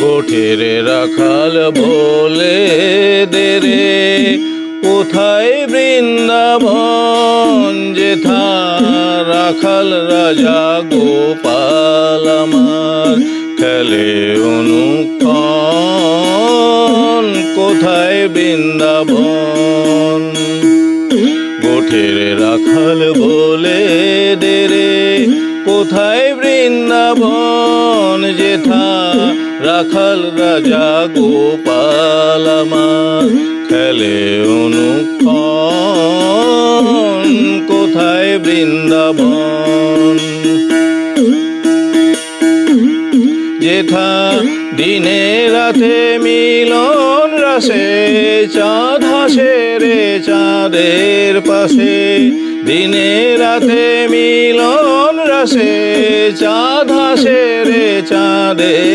গোঠের রাখাল বলে দে রে। কোথায় বৃন্দাবন? যেথা রাখাল রাজা গোপাল আমার। খেলে অনুক্ষণ, কোথায় বৃন্দাবন? গোঠের রাখাল বলে দে রে। কোথায় বৃন্দাবন? যেথা রাখাল রাজা গোপাল আমার। খেলে অনুক্ষণ, কোথায় বৃন্দাবন? যেথা দিনে রাতে মিলন রাসে চাঁদ হাসে রে চাঁদের পাশে। দিনে রাতে মিলন রাসে চাঁদ হাসে রে চাঁদের